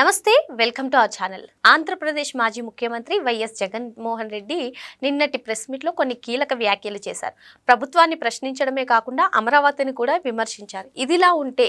నమస్తే welcome to our channel. Andhra Pradesh మాజీ ముఖ్యమంత్రి వైఎస్ జగన్మోహన్ రెడ్డి నిన్నటి ప్రెస్ మీట్లో కొన్ని కీలక వ్యాఖ్యలు చేశారు. ప్రభుత్వాన్ని ప్రశ్నించడమే కాకుండా అమరావతిని కూడా విమర్శించారు. ఇదిలా ఉంటే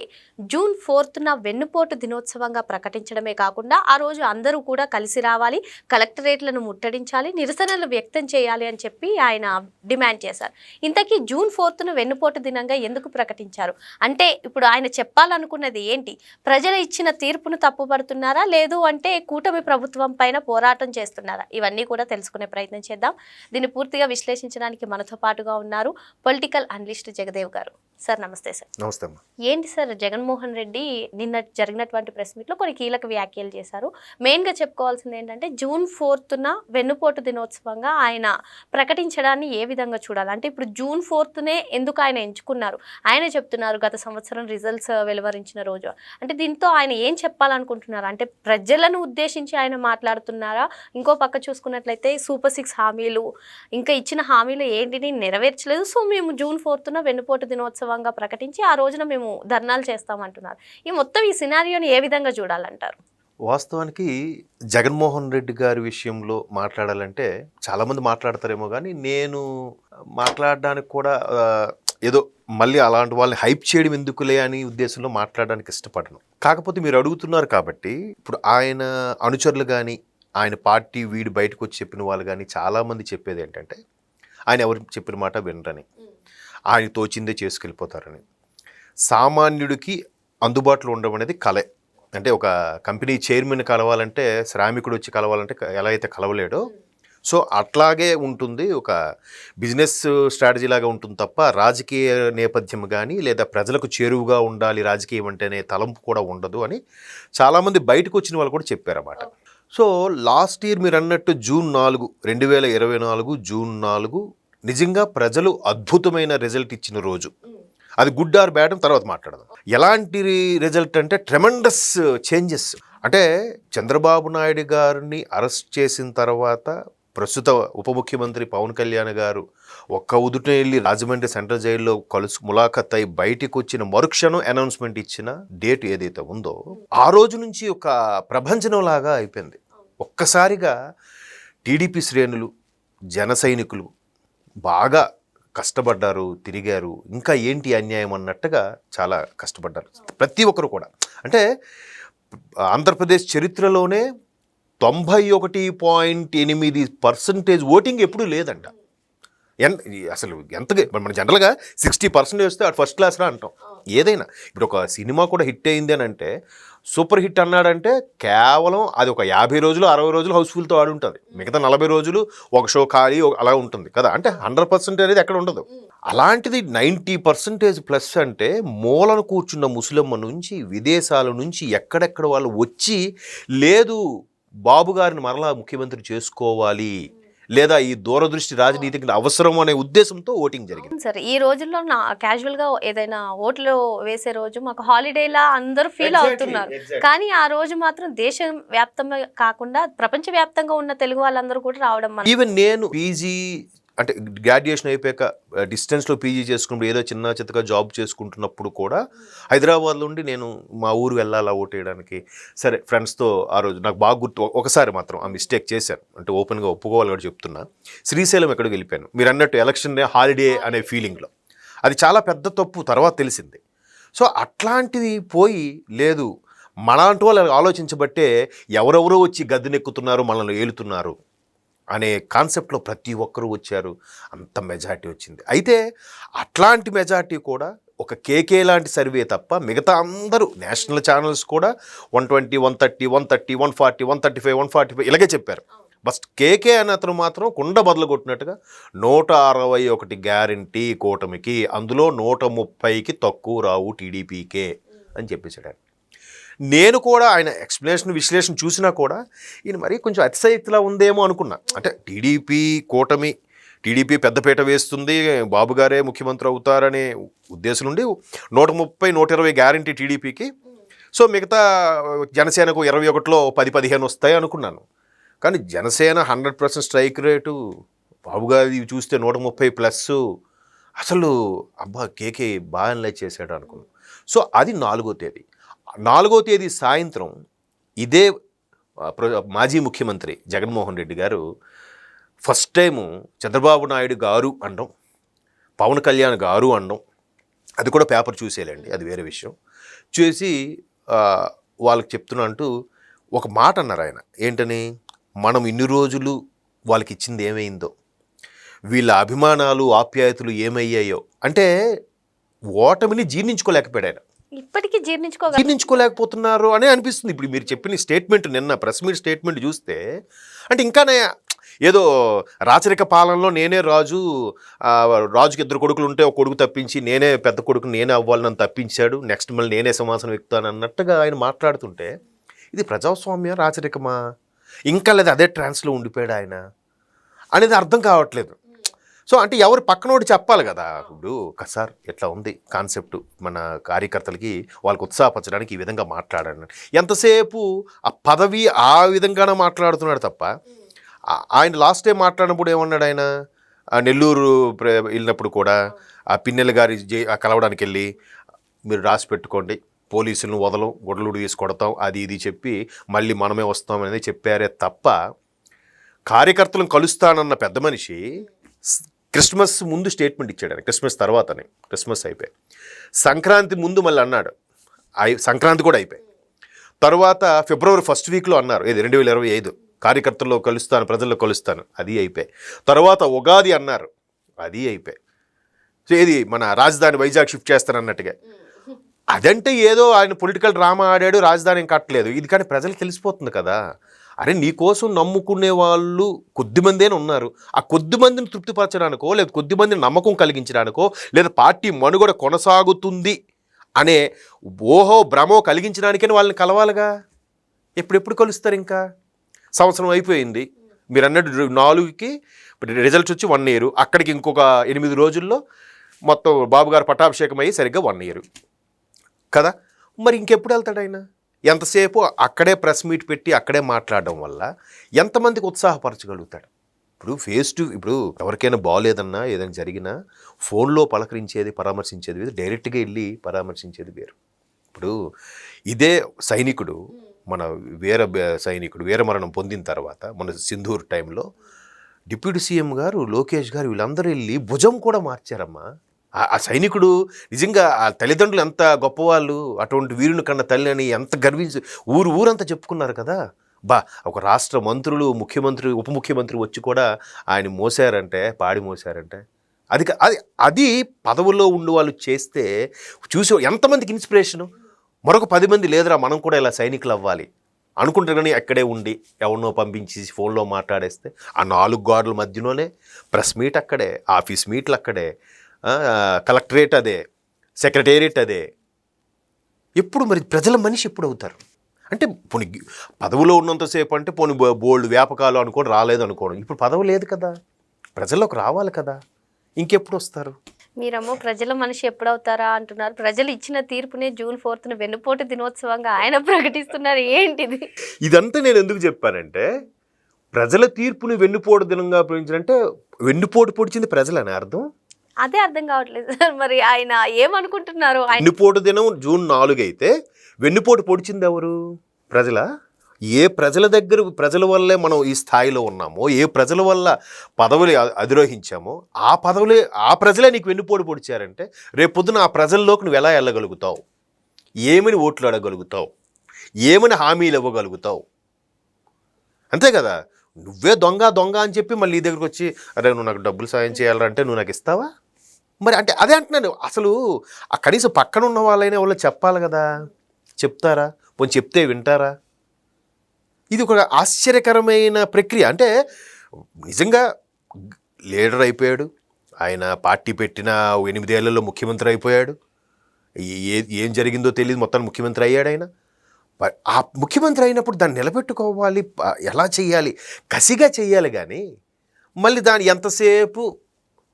జూన్ ఫోర్త్న వెన్నుపోటు దినోత్సవంగా ప్రకటించడమే కాకుండా ఆ రోజు అందరూ కూడా కలిసి రావాలి కలెక్టరేట్లను ముట్టడించాలి నిరసనలు వ్యక్తం చేయాలి అని చెప్పి ఆయన డిమాండ్ చేశారు. ఇంతకీ జూన్ ఫోర్త్ను వెన్నుపోటు దినంగా ఎందుకు ప్రకటించారు? అంటే ఇప్పుడు ఆయన చెప్పాలనుకున్నది ఏంటి? ప్రజలు ఇచ్చిన తీర్పును తప్పుపడుతున్నారా లేదు అంటే కూటమి ప్రభుత్వం పైన పోరాటం చేస్తున్నారా? ఇవన్నీ కూడా తెలుసుకునే ప్రయత్నం చేద్దాం. దీన్ని పూర్తిగా విశ్లేషించడానికి మనతో పాటుగా ఉన్నారు పొలిటికల్ అనలిస్ట్ జగదేవ్ గారు. సార్ నమస్తే సార్. నమస్తే ఏంటి సార్ జగన్మోహన్ రెడ్డి నిన్న జరిగినటువంటి ప్రెస్ మీట్లో కొన్ని కీలక వ్యాఖ్యలు చేశారు. మెయిన్గా చెప్పుకోవాల్సింది ఏంటంటే జూన్ ఫోర్త్న వెన్నుపోటు దినోత్సవంగా ఆయన ప్రకటించడాన్ని ఏ విధంగా చూడాలి? అంటే ఇప్పుడు జూన్ ఫోర్త్నే ఎందుకు ఆయన ఎంచుకున్నారు? ఆయన చెప్తున్నారు గత సంవత్సరం రిజల్ట్స్ వెలువరించిన రోజు. అంటే దీంతో ఆయన ఏం చెప్పాలనుకుంటున్నారు? అంటే ప్రజలను ఉద్దేశించి ఆయన మాట్లాడుతున్నారా? ఇంకో పక్క చూసుకున్నట్లయితే సూపర్ సిక్స్ హామీలు ఇంకా ఇచ్చిన హామీలు ఏంటిని నెరవేర్చలేదు. సో మేము జూన్ ఫోర్త్న వెన్నుపోటు దినోత్సవంగా ప్రకటించి ఆ రోజున మేము ధర్నాలు చేస్తామంటున్నారు. ఈ మొత్తం ఈ సినారియోని ఏ విధంగా చూడాలంటారు? వాస్తవానికి జగన్మోహన్ రెడ్డి గారి విషయంలో మాట్లాడాలంటే చాలామంది మాట్లాడతారేమో కానీ నేను మాట్లాడడానికి కూడా ఏదో మళ్ళీ అలాంటి వాళ్ళని హైప్ చేయడం ఎందుకులే అని ఉద్దేశంలో మాట్లాడడానికి ఇష్టపడను. కాకపోతే మీరు అడుగుతున్నారు కాబట్టి ఇప్పుడు ఆయన అనుచరులు కానీ ఆయన పార్టీ వీడి బయటకు వచ్చి చెప్పిన వాళ్ళు కానీ చాలామంది చెప్పేది ఏంటంటే ఆయన ఎవరు చెప్పిన మాట వినరని. ఆయన తోచిందే చేసుకెళ్ళిపోతారని. సామాన్యుడికి అందుబాటులో ఉండడం అనేది కలే అంటే ఒక కంపెనీ చైర్మన్ కలవాలంటే శ్రామికుడు వచ్చి కలవాలంటే క- ఎలా అయితే కలవలేడో సో అట్లాగే ఉంటుంది ఒక బిజినెస్ స్ట్రాటజీ లాగా ఉంటుంది తప్ప రాజకీయ నేపథ్యం కానీ లేదా ప్రజలకు చేరువుగా ఉండాలి రాజకీయం అంటేనే తలంపు కూడా ఉండదు అని చాలామంది బయటకు వచ్చిన వాళ్ళు కూడా చెప్పారన్నమాట. సో లాస్ట్ ఇయర్ మీరు అన్నట్టు జూన్ నాలుగు రెండు వేల ఇరవై నాలుగు జూన్ నాలుగు నిజంగా ప్రజలు అద్భుతమైన రిజల్ట్ ఇచ్చిన రోజు. అది గుడ్ ఆర్ బ్యాడ్ తర్వాత మాట్లాడదాం. ఎలాంటి రిజల్ట్ అంటే ట్రెమండస్ చేంజెస్ అంటే చంద్రబాబు నాయుడు గారిని అరెస్ట్ చేసిన తర్వాత ప్రస్తుత ఉప ముఖ్యమంత్రి పవన్ కళ్యాణ్ గారు ఒక్క ఉదుట వెళ్ళి రాజమండ్రి సెంట్రల్ జైల్లో కలుసు ములాఖత్ అయి బయటికి వచ్చిన మరుక్షణం అనౌన్స్మెంట్ ఇచ్చిన డేట్ ఏదైతే ఉందో ఆ రోజు నుంచి ఒక ప్రభంజనంలాగా అయిపోయింది. ఒక్కసారిగా టీడీపీ శ్రేణులు జన సైనికులు బాగా కష్టపడ్డారు తిరిగారు. ఇంకా ఏంటి అన్యాయం అన్నట్టుగా చాలా కష్టపడ్డారు. ప్రతి ఒక్కరు కూడా. అంటే ఆంధ్రప్రదేశ్ చరిత్రలోనే తొంభై ఒకటి పాయింట్ ఎనిమిది పర్సంటేజ్ ఓటింగ్ ఎప్పుడూ లేదంట. ఎన్ అసలు ఎంతగా మన జనరల్గా సిక్స్టీ పర్సెంట్ వస్తే ఫస్ట్ క్లాస్రా అంటాం. ఏదైనా ఇప్పుడు ఒక సినిమా కూడా హిట్ అయింది అని అంటే సూపర్ హిట్ అన్నాడంటే కేవలం అది ఒక యాభై రోజులు అరవై రోజులు హౌస్ఫుల్తో ఆడి ఉంటుంది మిగతా నలభై రోజులు ఒక షో ఖాళీ అలా ఉంటుంది కదా. అంటే హండ్రెడ్ పర్సెంట్ అనేది ఎక్కడ ఉండదు. అలాంటిది నైంటీ పర్సెంటేజ్ ప్లస్ అంటే మూలన కూర్చున్న ముసలమ్మ నుంచి విదేశాల నుంచి ఎక్కడెక్కడ వాళ్ళు వచ్చి లేదు బాబు గారిని మరలా ముఖ్యమంత్రి చేసుకోవాలి. లేదా ఈ దూరదృష్టి రాజనీతికి అవసరం అనే ఉద్దేశంతో ఓటింగ్ జరిగింది. సార్ ఈ రోజుల్లో నా క్యాజువల్గా ఏదైనా ఓట్లు వేసే రోజు మాకు హాలిడేలా అందరూ ఫీల్ అవుతున్నారు. కానీ ఆ రోజు మాత్రం దేశం వ్యాప్తంగా కాకుండా ప్రపంచ వ్యాప్తంగా ఉన్న తెలుగు వాళ్ళందరూ కూడా రావడం మనం ఈవెన్ నేను పీజీ అంటే గ్రాడ్యుయేషన్ అయిపోయాక డిస్టెన్స్లో పీజీ చేసుకున్నప్పుడు ఏదో చిన్న చిత్తగా జాబ్ చేసుకుంటున్నప్పుడు కూడా హైదరాబాద్లో ఉండి నేను మా ఊరు వెళ్ళాలా ఓటేయడానికి సరే ఫ్రెండ్స్తో ఆ రోజు నాకు బాగా గుర్తు ఒకసారి మాత్రం ఆ మిస్టేక్ చేశాను. అంటే ఓపెన్గా ఒప్పుకోవాలి కూడా చెప్తున్నా. శ్రీశైలం ఎక్కడికి వెళ్ళిపోయాను. మీరు అన్నట్టు ఎలక్షన్ హాలిడే అనే ఫీలింగ్లో అది చాలా పెద్ద తప్పు తర్వాత తెలిసింది. సో అట్లాంటిది పోయి లేదు. మనలాంటి వాళ్ళు ఆలోచించబట్టే ఎవరెవరో వచ్చి గద్దెనెక్కుతున్నారు మనల్ని ఏలుతున్నారు. అనే కాన్సెప్ట్లో ప్రతి ఒక్కరూ వచ్చారు. అంత మెజార్టీ వచ్చింది. అయితే అట్లాంటి మెజార్టీ కూడా ఒక కేకే లాంటి సర్వే తప్ప మిగతా అందరూ నేషనల్ ఛానల్స్ కూడా one twenty one thirty one thirty one forty one thirty five one forty five ఇలాగే చెప్పారు. బస్ట్ కేకే అనే అతను మాత్రం కుండ బదులు కొట్టినట్టుగా నూట అరవై ఒకటి గ్యారంటీ కూటమికి అందులో నూట ముప్పైకి తక్కువ రావు టీడీపీకే అని చెప్పేశాడు నేను కూడా ఆయన ఎక్స్ప్లెనేషన్ విశ్లేషణ చూసినా కూడా ఈయన మరీ కొంచెం అతిశయక్తిలా ఉందేమో అనుకున్నా. అంటే టీడీపీ కూటమి టీడీపీ పెద్దపీట వేస్తుంది బాబు గారే ముఖ్యమంత్రి అవుతారనే ఉద్దేశం నుండి నూట ముప్పై నూట ఇరవై గ్యారంటీ టీడీపీకి. సో మిగతా జనసేనకు ఇరవై ఒకటిలో పది పదిహేను వస్తాయి అనుకున్నాను. కానీ Janasena hundred percent strike rate Babu గారి చూస్తే నూట ముప్పై ప్లస్ అసలు అబ్బా కేకే బాగా చేశాడు అనుకున్నాను. సో అది నాలుగో తేదీ. నాలుగో తేదీ సాయంత్రం ఇదే మాజీ ముఖ్యమంత్రి జగన్మోహన్ రెడ్డి గారు ఫస్ట్ టైము చంద్రబాబు నాయుడు గారు అనడం పవన్ కళ్యాణ్ గారు అనడం అది కూడా పేపర్ చూసేయాలండి అది వేరే విషయం. చూసి వాళ్ళకి చెప్తున్నా అంటూ ఒక మాట అన్నారు ఆయన. ఏంటని? మనం ఇన్ని రోజులు వాళ్ళకి ఇచ్చింది ఏమైందో వీళ్ళ అభిమానాలు ఆప్యాయతలు ఏమయ్యాయో. అంటే ఓటమిని జీర్ణించుకోలేకపోయాడు ఆయన. ఇప్పటికీ జీర్ణించుకోగల? జీర్ణించుకోలేకపోతున్నారు అని అనిపిస్తుంది. ఇప్పుడు మీరు చెప్పిన స్టేట్మెంట్ నిన్న ప్రెస్ మీట్ స్టేట్మెంట్ చూస్తే అంటే ఇంకానే ఏదో రాచరిక పాలనలో నేనే రాజు రాజుకి ఇద్దరు కొడుకులు ఉంటే ఒక కొడుకు తప్పించి నేనే పెద్ద కొడుకు నేనే అవ్వాలని నన్ను తప్పించాడు నెక్స్ట్ మళ్ళీ నేనే సింహాసనం ఎక్కుతాను అన్నట్టుగా ఆయన మాట్లాడుతుంటే ఇది ప్రజాస్వామ్య రాచరికమా? ఇంకా లేదా అదే ట్రాన్స్లో ఉండిపోయాడు ఆయన? అనేది అర్థం కావట్లేదు. సో అంటే ఎవరు పక్కనోడు చెప్పాలి కదా ఇప్పుడు. "క- సార్ ఎట్లా ఉంది కాన్సెప్ట్? మన కార్యకర్తలకి వాళ్ళకి ఉత్సాహపరచడానికి ఈ విధంగా మాట్లాడాను ఎంతసేపు ఆ పదవి ఆ విధంగానే మాట్లాడుతున్నాడు తప్ప ఆయన లాస్ట్ టైం మాట్లాడినప్పుడు ఏమన్నాడు ఆయన? ఆ నెల్లూరు ప్ర- వెళ్ళినప్పుడు కూడా ఆ పిన్నెల గారి జై- ఆ కలవడానికి వెళ్ళి మీరు రాసి పెట్టుకోండి పోలీసులను వదలం గొడవలు తీసి కొడతాం అది ఇది చెప్పి మళ్ళీ మనమే వస్తాం అనేది చెప్పారే తప్ప కార్యకర్తలను కలుస్తానన్న పెద్ద మనిషి క్రిస్మస్ ముందు స్టేట్మెంట్ ఇచ్చాడు ఆయన. క్రిస్మస్ తర్వాతనే. క్రిస్మస్ అయిపోయి. సంక్రాంతి ముందు మళ్ళీ అన్నాడు. అయి సంక్రాంతి కూడా అయిపోయి. తర్వాత ఫిబ్రవరి ఫస్ట్ వీక్లో అన్నారు. ఇది రెండు వేల ఇరవై ఐదు. కార్యకర్తల్లో కలుస్తాను ప్రజల్లో కలుస్తాను. అది అయిపోయి. తర్వాత ఉగాది అన్నారు. అది అయిపోయి. సో ఏది మన రాజధాని వైజాగ్ షిఫ్ట్ చేస్తాను అన్నట్టుగా. అదంటే ఏదో ఆయన పొలిటికల్ డ్రామా ఆడాడు రాజధాని కట్టలేదు ఇది కానీ ప్రజలకు తెలిసిపోతుంది కదా. అరే నీకోసం నమ్ముకునే వాళ్ళు కొద్దిమందేనే ఉన్నారు. ఆ కొద్ది మందిని తృప్తిపరచడానికో లేదా కొద్దిమందిని నమ్మకం కలిగించడానికో లేదా పార్టీ మనుగడ కొనసాగుతుంది అనే ఓహో భ్రమో కలిగించడానికని వాళ్ళని కలవాలిగా? ఎప్పుడెప్పుడు కలుస్తారు ఇంకా? సంవత్సరం అయిపోయింది. మీరు అన్నట్టు నాలుగుకి రిజల్ట్స్ వచ్చి వన్ ఇయర్. అక్కడికి ఇంకొక ఎనిమిది రోజుల్లో మొత్తం బాబుగారు పట్టాభిషేకం అయ్యి సరిగ్గా వన్ ఇయర్. కదా? మరి ఇంకెప్పుడు వెళ్తాడు ఆయన? ఎంతసేపు అక్కడే ప్రెస్ మీట్ పెట్టి అక్కడే మాట్లాడడం వల్ల ఎంతమందికి ఉత్సాహపరచగలుగుతాడు? ఇప్పుడు ఫేస్ టు ఇప్పుడు ఎవరికైనా బాగాలేదన్నా ఏదైనా జరిగినా ఫోన్లో పలకరించేది పరామర్శించేది వేరు. డైరెక్ట్గా వెళ్ళి పరామర్శించేది వేరు. ఇప్పుడు ఇదే సైనికుడు మన వీర బ- సైనికుడు వీరమరణం పొందిన తర్వాత మన సింధూర్ టైంలో డిప్యూటీ సీఎం గారు లోకేష్ గారు వీళ్ళందరూ వెళ్ళి భుజం కూడా మార్చారమ్మా. ఆ- సైనికుడు నిజంగా ఆ తల్లిదండ్రులు ఎంత గొప్పవాళ్ళు అటువంటి వీరుని కన్న తల్లి అని ఎంత గర్వించి ఊరు ఊరంతా చెప్పుకున్నారు కదా. బా ఒక రాష్ట్ర మంత్రులు ముఖ్యమంత్రి ఉప ముఖ్యమంత్రి వచ్చి కూడా ఆయన మోసారంటే పాడి మోసారంటే అది అది అది పదవుల్లో ఉండి వాళ్ళు చేస్తే చూసే ఎంతమందికి ఇన్స్పిరేషను? మరొక పది మంది లేదురా మనం కూడా ఇలా సైనికులు అవ్వాలి. అనుకుంటారు కానీ అక్కడే ఉండి ఎవరినో పంపించి ఫోన్లో మాట్లాడేస్తే ఆ నాలుగు గోడల మధ్యలోనే ప్రెస్ మీట్ అక్కడే ఆఫీస్ మీట్లు అక్కడే కలెక్టరేట్ అదే సెక్రటేరియట్ అదే. ఎప్పుడు మరి ప్రజల మనిషి ఎప్పుడు అవుతారు? అంటే పోనీ పదవిలో ఉన్నంతసేపు అంటే పోనీ బోల్డ్ వ్యాపకాలు అనుకోని రాలేదు అనుకోవడం ఇప్పుడు పదవి లేదు కదా. ప్రజల్లోకి రావాలి కదా. ఇంకెప్పుడు వస్తారు? మీరేమో ప్రజల మనిషి ఎప్పుడవుతారా అంటున్నారు. ప్రజలు ఇచ్చిన తీర్పునే జూన్ ఫోర్త్న వెన్నుపోటు దినోత్సవంగా ఆయన ప్రకటిస్తున్నారు. ఏంటిది? ఇదంతా నేను ఎందుకు చెప్పానంటే ప్రజల తీర్పుని వెన్నుపోటు దినంగా ప్రకటించారంటే వెన్నుపోటు పొడిచింది ప్రజలని అర్థం? అదే అర్థం కావట్లేదు సార్. మరి ఆయన ఏమనుకుంటున్నారు? వెన్నుపోటు దినం జూన్ నాలుగు అయితే వెన్నుపోటు పొడిచింది ఎవరు? ప్రజల? ఏ ప్రజల దగ్గర ప్రజల వల్లే మనం ఈ స్థాయిలో ఉన్నామో ఏ ప్రజల వల్ల పదవులు అధిరోహించామో ఆ పదవులే ఆ ప్రజలే నీకు వెన్నుపోటు పొడిచారంటే రేపు పొద్దున ఆ ప్రజల్లోకి నువ్వు ఎలా వెళ్ళగలుగుతావు? ఏమని ఓట్లు అడగలుగుతావు ఏమని హామీలు ఇవ్వగలుగుతావు? అంతే కదా? నువ్వే దొంగ దొంగ అని చెప్పి మళ్ళీ ఈ దగ్గరకు వచ్చి అరే నువ్వు నాకు డబ్బులు సాయం చేయాలంటే నువ్వు నాకు ఇస్తావా? మరి అంటే అదే అంటున్నాను. అసలు ఆ కనీసం పక్కన ఉన్న వాళ్ళైనా వాళ్ళు చెప్పాలి కదా? చెప్తారా? కొంచెం చెప్తే వింటారా? ఇది ఒక ఆశ్చర్యకరమైన ప్రక్రియ. అంటే నిజంగా లీడర్ అయిపోయాడు. ఆయన పార్టీ పెట్టిన ఎనిమిదేళ్ళలో ముఖ్యమంత్రి అయిపోయాడు. ఏ ఏం జరిగిందో తెలియదు. మొత్తం ముఖ్యమంత్రి అయ్యాడు ఆయన. ఆ ముఖ్యమంత్రి అయినప్పుడు దాన్ని నిలబెట్టుకోవాలి. ఎలా చేయాలి? కసిగా చేయాలి కానీ మళ్ళీ దాన్ని ఎంతసేపు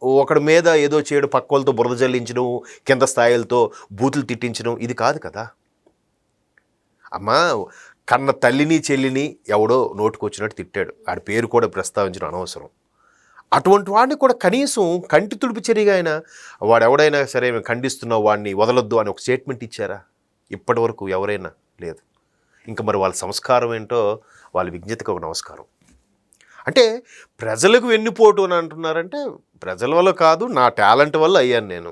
ఒకడి మీద ఏదో చేయడం పక్క బురద జల్లించడం కింద స్థాయిలతో బూతులు తిట్టించడం ఇది కాదు కదా. అమ్మా కన్న తల్లిని చెల్లిని ఎవడో నోటుకొచ్చినట్టు తిట్టాడు. ఆడి పేరు కూడా ప్రస్తావించడం అనవసరం. అటువంటి వాడిని కూడా కనీసం కంటి తుడుపు చర్యగా అయినా వాడు సరే మేము ఖండిస్తున్నావు వాడిని వదలొద్దు అని ఒక స్టేట్మెంట్ ఇచ్చారా? ఇప్పటి వరకు ఎవరైనా లేదు. ఇంకా మరి వాళ్ళ సంస్కారం ఏంటో వాళ్ళ విజ్ఞతకు ఒక నమస్కారం. అంటే ప్రజలకు వెన్నుపోటు అని అంటున్నారంటే ప్రజల వల్ల కాదు నా టాలెంట్ వల్ల అయ్యాను నేను.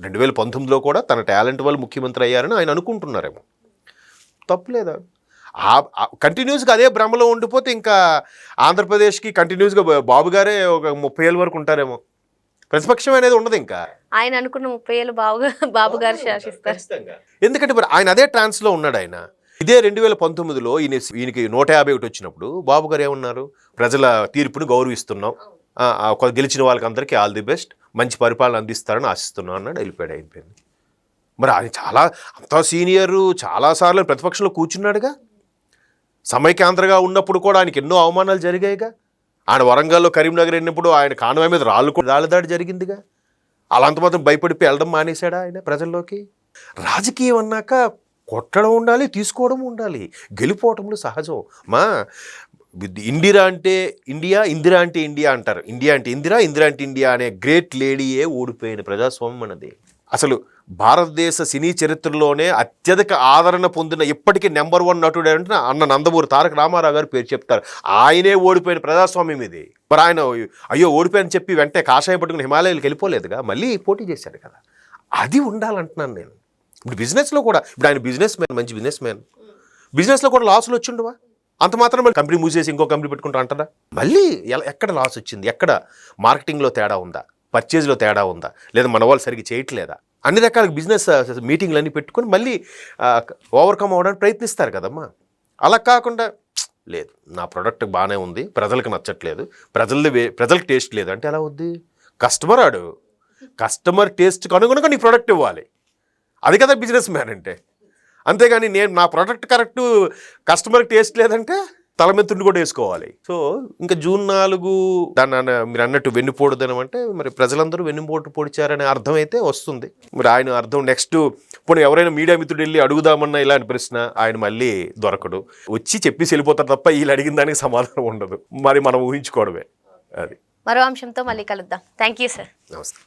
రెండు వేల పంతొమ్మిదిలో కూడా తన టాలెంట్ వల్ల ముఖ్యమంత్రి అయ్యారని ఆయన అనుకుంటున్నారేమో. తప్పులేదా? కంటిన్యూస్గా అదే భ్రమలో ఉండిపోతే ఇంకా ఆంధ్రప్రదేశ్కి కంటిన్యూస్గా బాబు గారే ఒక ముప్పై ఏళ్ళ వరకు ఉంటారేమో. ప్రతిపక్షం అనేది ఉండదు ఇంకా. ఆయన అనుకున్న ముప్పై ఏళ్ళు బాబు బాబు గారు శాసిస్తారు. ఎందుకంటే మరి ఆయన అదే ట్రాన్స్లో ఉన్నాడు ఆయన. ఇదే రెండు వేల పంతొమ్మిదిలో ఈయన ఈయనకి నూట యాభై ఒకటి వచ్చినప్పుడు బాబు గారు ఏమన్నారు? ప్రజల తీర్పును గౌరవిస్తున్నాం. గెలిచిన వాళ్ళకి అందరికీ ఆల్ ది బెస్ట్ మంచి పరిపాలన అందిస్తారని ఆశిస్తున్నాం అన్నాడు వెళ్ళిపోయాడు అయిపోయింది. మరి ఆయన చాలా అంత సీనియరు చాలాసార్లు ప్రతిపక్షంలో కూర్చున్నాడుగా. సమైక్యాంధ్రగా ఉన్నప్పుడు కూడా ఆయనకి ఎన్నో అవమానాలు జరిగాయిగా. ఆయన వరంగల్లో కరీంనగర్ వెళ్ళినప్పుడు ఆయన కాన్వాయ్ మీద రాళ్ళు కూడా రాళ్ళ దాడి జరిగిందిగా. అలాంత మాత్రం భయపడిపోయి వెళ్ళడం మానేశాడా ఆయన ప్రజల్లోకి? రాజకీయం అన్నాక కొట్టడం ఉండాలి తీసుకోవడం ఉండాలి. గెలిపోవటంలో సహజం. మా ఇందిరా అంటే ఇండియా ఇందిరా అంటే ఇండియా అంటారు. ఇండియా అంటే ఇందిరా ఇందిరా అంటే ఇండియా అనే గ్రేట్ లేడీయే ఓడిపోయిన ప్రజాస్వామ్యం అనేది అసలు భారతదేశ సినీ చరిత్రలోనే అత్యధిక ఆదరణ పొందిన ఇప్పటికీ నెంబర్ వన్ నటుడు అంటే అన్న నందమూరి తారక రామారావు గారు పేరు చెప్తారు. ఆయనే ఓడిపోయిన ప్రజాస్వామ్యం ఇది. మరి ఆయన అయ్యో ఓడిపోయని చెప్పి వెంటనే కాషాయం పట్టుకుని హిమాలయాలకు వెళ్ళిపోలేదుగా? మళ్ళీ పోటీ చేశాడు కదా. అది ఉండాలంటున్నాను నేను. ఇప్పుడు బిజినెస్లో కూడా ఇప్పుడు ఆయన బిజినెస్ మ్యాన్ మంచి బిజినెస్ మ్యాన్ బిజినెస్లో కూడా లాసులు వచ్చిండవా అంత మాత్రం మళ్ళీ కంపెనీ మూసేసి ఇంకో కంపెనీ పెట్టుకుంటా అంటారా? మళ్ళీ ఎలా ఎక్కడ లాస్ వచ్చింది? ఎక్కడ మార్కెటింగ్లో తేడా ఉందా? పర్చేజ్లో తేడా ఉందా? లేదా మన వాళ్ళు సరిగ్గా చేయట్లేదా? అన్ని రకాల బిజినెస్ మీటింగ్లు అన్నీ పెట్టుకొని మళ్ళీ uh, ఓవర్కమ్ అవ్వడానికి ప్రయత్నిస్తారు కదమ్మా. అలా కాకుండా లేదు నా ప్రోడక్ట్ బాగానే ఉంది ప్రజలకు నచ్చట్లేదు ప్రజలది వే ప్రజలకు టేస్ట్ లేదు. అంటే ఎలా ఉంది? కస్టమర్ ఆడు. కస్టమర్ టేస్ట్కి అనుగుణంగా నీ ప్రోడక్ట్ ఇవ్వాలి. అది కదా బిజినెస్ మ్యాన్ అంటే. అంతేగాని నేను నా ప్రోడక్ట్ కరెక్ట్ కస్టమర్కి టేస్ట్ లేదంటే తల మీద తుండి కూడా వేసుకోవాలి. సో ఇంకా జూన్ నాలుగు దాన్ని అన్న- మీరు అన్నట్టు వెన్నుపోడుదనం అంటే మరి ప్రజలందరూ వెన్నుపోటు పొడిచారనే అర్థం అయితే వస్తుంది. మరి ఆయన అర్థం నెక్స్ట్ ఇప్పుడు ఎవరైనా మీడియా మిత్రుడు వెళ్ళి అడుగుదామన్నా ఇలాంటి ప్రశ్న ఆయన మళ్ళీ దొరకడు. వచ్చి చెప్పేసి వెళ్ళిపోతారు తప్ప వీళ్ళు అడిగిన దానికి సమాధానం ఉండదు. మరి మనం ఊహించుకోవడమే అది. మరో అంశంతో మళ్ళీ కలుద్దాం. థ్యాంక్ యూ సార్ నమస్తే.